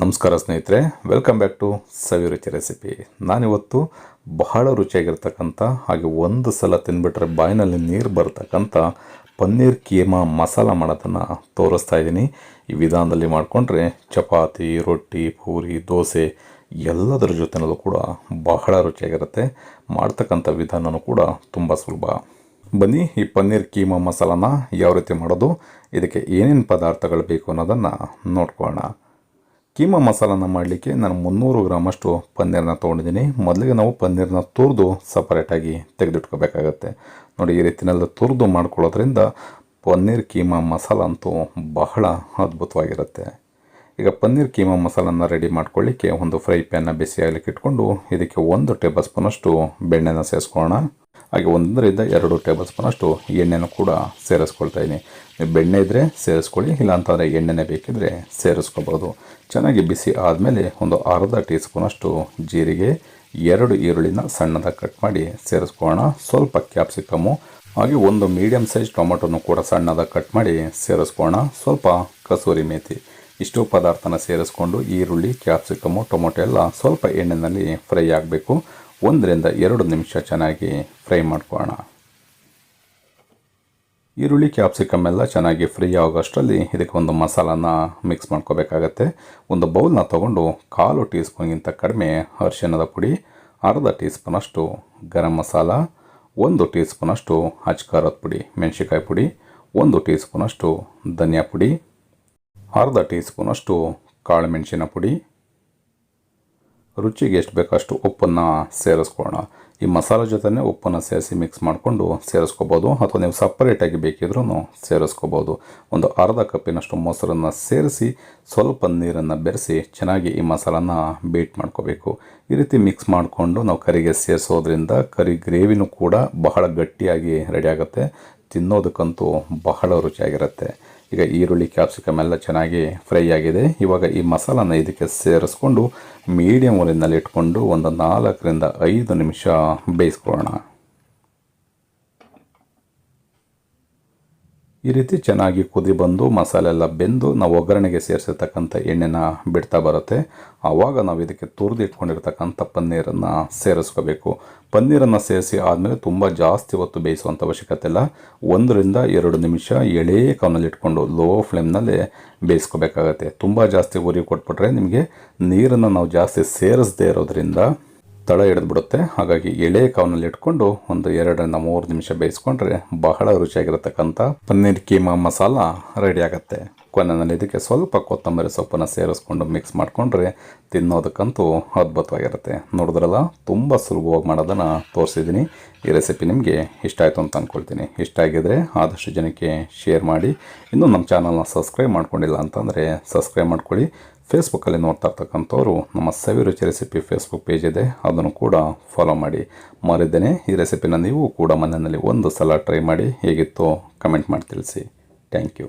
ನಮಸ್ಕಾರ ಸ್ನೇಹಿತರೆ welcome back to ಸವಿ ರುಚಿ ರೆಸಿಪಿ ನಾನಿವತ್ತು ಬಹಳ ರುಚಿಯಾಗಿರ್ತಕ್ಕಂಥ ಹಾಗೆ ಒಂದು ಸಲ ತಿಂದ್ಬಿಟ್ರೆ ಬಾಯಿನಲ್ಲಿ ನೀರು ಬರ್ತಕ್ಕಂಥ ಪನ್ನೀರ್ ಕೀಮಾ ಮಸಾಲ ಮಾಡೋದನ್ನು ತೋರಿಸ್ತಾ ಇದ್ದೀನಿ. ಈ ವಿಧಾನದಲ್ಲಿ ಮಾಡಿಕೊಂಡ್ರೆ ಚಪಾತಿ, ರೊಟ್ಟಿ, ಪೂರಿ, ದೋಸೆ ಎಲ್ಲದರ ಜೊತೆನಲ್ಲೂ ಕೂಡ ಬಹಳ ರುಚಿಯಾಗಿರುತ್ತೆ. ಮಾಡ್ತಕ್ಕಂಥ ವಿಧಾನವೂ ಕೂಡ ತುಂಬ ಸುಲಭ. ಬನ್ನಿ, ಈ ಪನ್ನೀರ್ ಕೀಮಾ ಮಸಾಲನ ಯಾವ ರೀತಿ ಮಾಡೋದು, ಇದಕ್ಕೆ ಏನೇನು ಪದಾರ್ಥಗಳು ಬೇಕು ಅನ್ನೋದನ್ನು ನೋಡ್ಕೊಳ್ಳೋಣ. ಕೀಮಾ ಮಸಾಲನ ಮಾಡಲಿಕ್ಕೆ ನಾನು ಮುನ್ನೂರು ಗ್ರಾಮಷ್ಟು ಪನ್ನೀರನ್ನ ತೊಗೊಂಡಿದ್ದೀನಿ. ಮೊದಲಿಗೆ ನಾವು ಪನ್ನೀರನ್ನ ತುರಿದು ಸಪರೇಟಾಗಿ ತೆಗೆದಿಟ್ಕೋಬೇಕಾಗತ್ತೆ. ನೋಡಿ, ಈ ರೀತಿನೆಲ್ಲ ತುರಿದು ಮಾಡ್ಕೊಳ್ಳೋದ್ರಿಂದ ಪನ್ನೀರ್ ಕೀಮಾ ಮಸಾಲ ಅಂತೂ ಬಹಳ ಅದ್ಭುತವಾಗಿರುತ್ತೆ. ಈಗ ಪನ್ನೀರ್ ಕೀಮಾ ಮಸಾಲನ್ನು ರೆಡಿ ಮಾಡ್ಕೊಳ್ಳಿಕ್ಕೆ ಒಂದು ಫ್ರೈ ಪ್ಯಾನ್ನ ಬಿಸಿ ಆಗಲಿಕ್ಕೆ ಇಟ್ಕೊಂಡು ಇದಕ್ಕೆ ಒಂದು ಟೇಬಲ್ ಸ್ಪೂನಷ್ಟು ಬೆಣ್ಣೆನ ಸೇರಿಸ್ಕೊಳ್ಳೋಣ. ಹಾಗೆ ಒಂದರಿಂದ ಎರಡು ಟೇಬಲ್ ಸ್ಪೂನಷ್ಟು ಎಣ್ಣೆನೂ ಕೂಡ ಸೇರಿಸ್ಕೊಳ್ತಾ ಇದ್ದೀನಿ ಬೆಣ್ಣೆ ಇದ್ದರೆ ಸೇರಿಸ್ಕೊಳ್ಳಿ, ಇಲ್ಲಾಂತಂದರೆ ಎಣ್ಣೆನೇ ಬೇಕಿದ್ದರೆ ಸೇರಿಸ್ಕೊಬೋದು ಚೆನ್ನಾಗಿ ಬಿಸಿ ಆದಮೇಲೆ ಒಂದು ಅರ್ಧ ಟೀ ಸ್ಪೂನಷ್ಟು ಜೀರಿಗೆ, ಎರಡು ಈರುಳ್ಳಿನ ಸಣ್ಣದಾಗಿ ಕಟ್ ಮಾಡಿ ಸೇರಿಸ್ಕೊಳ್ಳೋಣ. ಸ್ವಲ್ಪ ಕ್ಯಾಪ್ಸಿಕಮ್ಮು ಹಾಗೆ ಒಂದು ಮೀಡಿಯಮ್ ಸೈಜ್ ಟೊಮೊಟೊನು ಕೂಡ ಸಣ್ಣದಾಗಿ ಕಟ್ ಮಾಡಿ ಸೇರಿಸ್ಕೊಳ್ಳೋಣ. ಸ್ವಲ್ಪ ಕಸೂರಿ ಮೇಥಿ ಇಷ್ಟು ಪದಾರ್ಥನ ಸೇರಿಸ್ಕೊಂಡು ಈರುಳ್ಳಿ ಕ್ಯಾಪ್ಸಿಕಮು ಟೊಮೊಟೊ ಎಲ್ಲ ಸ್ವಲ್ಪ ಎಣ್ಣೆಯಲ್ಲಿ ಫ್ರೈ ಆಗಬೇಕು. ಒಂದರಿಂದ ಎರಡು ನಿಮಿಷ ಚೆನ್ನಾಗಿ ಫ್ರೈ ಮಾಡ್ಕೊಳ್ಳೋಣ. ಈರುಳ್ಳಿ, ಕ್ಯಾಪ್ಸಿಕಮ್ ಎಲ್ಲ ಚೆನ್ನಾಗಿ ಫ್ರೈ ಆಗೋಷ್ಟರಲ್ಲಿ ಇದಕ್ಕೆ ಒಂದು ಮಸಾಲಾನ ಮಿಕ್ಸ್ ಮಾಡ್ಕೋಬೇಕಾಗತ್ತೆ. ಒಂದು ಬೌಲ್ನ ತೊಗೊಂಡು ಕಾಲು ಟೀ ಸ್ಪೂನ್ಗಿಂತ ಕಡಿಮೆ ಅರಿಶಿಣದ ಪುಡಿ, ಅರ್ಧ ಟೀ ಸ್ಪೂನಷ್ಟು ಗರಂ ಮಸಾಲ, ಒಂದು ಟೀ ಸ್ಪೂನಷ್ಟು ಹಚ್ಕಾರದ ಪುಡಿ ಮೆಣಸಿಕಾಯಿ ಪುಡಿ, ಒಂದು ಟೀ ಸ್ಪೂನಷ್ಟು ಧನಿಯಾ ಪುಡಿ, ಅರ್ಧ ಟೀ ಸ್ಪೂನಷ್ಟು ಕಾಳು ಮೆಣಸಿನ ಪುಡಿ ರುಚಿಗೆ ಎಷ್ಟು ಬೇಕೋ ಅಷ್ಟು ಉಪ್ಪನ್ನು ಸೇರಿಸ್ಕೊಳ್ಳೋಣ. ಈ ಮಸಾಲೆ ಜೊತೆನೇ ಉಪ್ಪನ್ನು ಸೇರಿಸಿ ಮಿಕ್ಸ್ ಮಾಡಿಕೊಂಡು ಸೇರಿಸ್ಕೋಬೋದು. ಅಥವಾ ನೀವು ಸಪ್ರೇಟಾಗಿ ಬೇಕಿದ್ರೂ ಸೇರಿಸ್ಕೋಬೋದು. ಒಂದು ಅರ್ಧ ಕಪ್ಪಿನಷ್ಟು ಮೊಸರನ್ನು ಸೇರಿಸಿ ಸ್ವಲ್ಪ ನೀರನ್ನು ಬೆರೆಸಿ ಚೆನ್ನಾಗಿ ಈ ಮಸಾಲನ್ನ ಬೀಟ್ ಮಾಡ್ಕೋಬೇಕು. ಈ ರೀತಿ ಮಿಕ್ಸ್ ಮಾಡಿಕೊಂಡು ನಾವು ಕರಿಗೆ ಸೇರಿಸೋದ್ರಿಂದ ಕರಿ ಗ್ರೇವಿನೂ ಕೂಡ ಬಹಳ ಗಟ್ಟಿಯಾಗಿ ರೆಡಿ ಆಗುತ್ತೆ. ತಿನ್ನೋದಕ್ಕಂತೂ ಬಹಳ ರುಚಿಯಾಗಿರುತ್ತೆ. ಈಗ ಈರುಳ್ಳಿ ಕ್ಯಾಪ್ಸಿಕಮ್ ಎಲ್ಲ ಚೆನ್ನಾಗಿ ಫ್ರೈ ಆಗಿದೆ. ಇವಾಗ ಈ ಮಸಾಲನ ಇದಕ್ಕೆ ಸೇರಿಸ್ಕೊಂಡು ಮೀಡಿಯಮ್ ಒಲೆಯಲ್ಲಿ ಇಟ್ಕೊಂಡು ಒಂದು ನಾಲ್ಕರಿಂದ ಐದು ನಿಮಿಷ ಬೇಯಿಸ್ಕೊಳ್ಳೋಣ. ಈ ರೀತಿ ಚೆನ್ನಾಗಿ ಕುದಿ ಬಂದು ಮಸಾಲೆ ಎಲ್ಲ ಬೆಂದು ನಾವು ಒಗ್ಗರಣೆಗೆ ಸೇರಿಸಿರ್ತಕ್ಕಂಥ ಎಣ್ಣೆನ ಬಿಡ್ತಾ ಬರುತ್ತೆ. ಆವಾಗ ನಾವು ಇದಕ್ಕೆ ತುರಿದು ಇಟ್ಕೊಂಡಿರ್ತಕ್ಕಂಥ ಪನ್ನೀರನ್ನು ಸೇರಿಸ್ಕೋಬೇಕು. ಪನ್ನೀರನ್ನು ಸೇರಿಸಿ ಆದಮೇಲೆ ತುಂಬ ಜಾಸ್ತಿ ಹೊತ್ತು ಬೇಯಿಸುವಂಥ ಅವಶ್ಯಕತೆ ಇಲ್ಲ. ಒಂದರಿಂದ ಎರಡು ನಿಮಿಷ ಎಳೆ ಕವನಲ್ಲಿ ಇಟ್ಕೊಂಡು ಲೋ ಫ್ಲೇಮ್ನಲ್ಲಿ ಬೇಯಿಸ್ಕೋಬೇಕಾಗತ್ತೆ. ತುಂಬ ಜಾಸ್ತಿ ಉರಿ ಕೊಟ್ಬಿಟ್ರೆ ನಿಮಗೆ ನೀರನ್ನು ನಾವು ಜಾಸ್ತಿ ಸೇರಿಸದೇ ಇರೋದ್ರಿಂದ ತಳ ಹಿಡಿದ್ಬಿಡುತ್ತೆ ಹಾಗಾಗಿ ಎಳೆ ಕಾವನಲ್ಲಿ ಇಟ್ಕೊಂಡು ಒಂದು ಎರಡರಿಂದ ಮೂರು ನಿಮಿಷ ಬೇಯಿಸ್ಕೊಂಡ್ರೆ ಬಹಳ ರುಚಿಯಾಗಿರತಕ್ಕಂಥ ಪನ್ನೀರ್ ಕೀಮಾ ಮಸಾಲ ರೆಡಿ ಆಗುತ್ತೆ. ಕೊನೆಯಲ್ಲಿ ಇದಕ್ಕೆ ಸ್ವಲ್ಪ ಕೊತ್ತಂಬರಿ ಸೊಪ್ಪನ್ನು ಸೇರಿಸ್ಕೊಂಡು ಮಿಕ್ಸ್ ಮಾಡಿಕೊಂಡ್ರೆ ತಿನ್ನೋದಕ್ಕಂತೂ ಅದ್ಭುತವಾಗಿರುತ್ತೆ. ನೋಡಿದ್ರಲ್ಲ, ತುಂಬ ಸುಲಭವಾಗಿ ಮಾಡೋದನ್ನು ತೋರಿಸಿದ್ದೀನಿ. ಈ ರೆಸಿಪಿ ನಿಮಗೆ ಇಷ್ಟ ಆಯಿತು ಅಂತ ಅಂದ್ಕೊಳ್ತೀನಿ ಇಷ್ಟ ಆಗಿದ್ರೆ ಆದಷ್ಟು ಜನಕ್ಕೆ ಶೇರ್ ಮಾಡಿ. ಇನ್ನೂ ನಮ್ಮ ಚಾನಲ್ನ ಸಬ್ಸ್ಕ್ರೈಬ್ ಮಾಡ್ಕೊಂಡಿಲ್ಲ ಅಂತಂದರೆ ಸಬ್ಸ್ಕ್ರೈಬ್ ಮಾಡ್ಕೊಳ್ಳಿ. ಫೇಸ್ಬುಕ್ಕಲ್ಲಿ ನೋಡ್ತಾ ಇರ್ತಕ್ಕಂಥವ್ರು ನಮ್ಮ ಸವಿ ರುಚಿ ರೆಸಿಪಿ ಫೇಸ್ಬುಕ್ ಪೇಜ್ ಇದೆ, ಅದನ್ನು ಕೂಡ ಫಾಲೋ ಮಾಡಿ. ಮಾರಿದ್ದೇನೆ, ಈ ರೆಸಿಪಿನ ನೀವು ಕೂಡ ಮನೆಯಲ್ಲಿ ಒಂದು ಸಲ ಟ್ರೈ ಮಾಡಿ, ಹೇಗಿತ್ತು ಕಮೆಂಟ್ ಮಾಡಿ ತಿಳಿಸಿ. Thank you